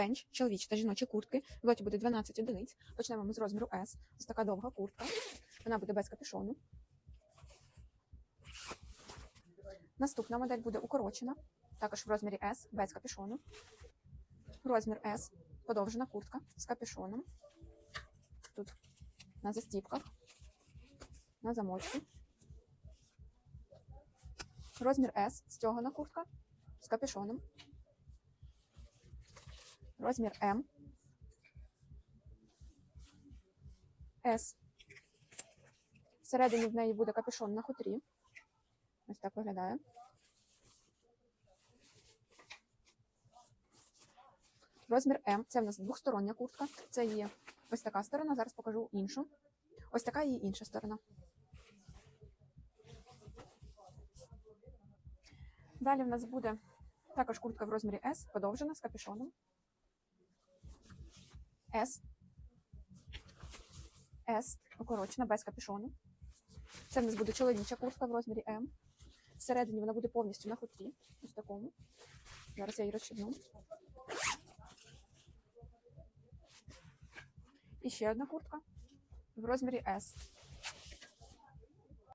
Твенч, чоловічі та жіночі куртки. В лоті буде 12 одиниць. Почнемо ми з розміру S. Ось така довга куртка. Вона буде без капюшону. Наступна модель буде укорочена, також в розмірі S, без капюшону. Розмір S, подовжена куртка з капюшоном. Тут на застіпках, на замочку. Розмір S, стягана куртка з капюшоном. Розмір М. S. Всередині в неї буде капюшон на хутрі. Ось так виглядає. Розмір М. Це в нас двохстороння куртка. Це є ось така сторона. Зараз покажу іншу. Ось така її інша сторона. Далі в нас буде також куртка в розмірі S, подовжена з капюшоном. S. S, укорочена, без капюшону. Це в нас буде чоловіча куртка в розмірі М. Всередині вона буде повністю на хутрі. Ось такому. Зараз я її розчину. І ще одна куртка в розмірі S.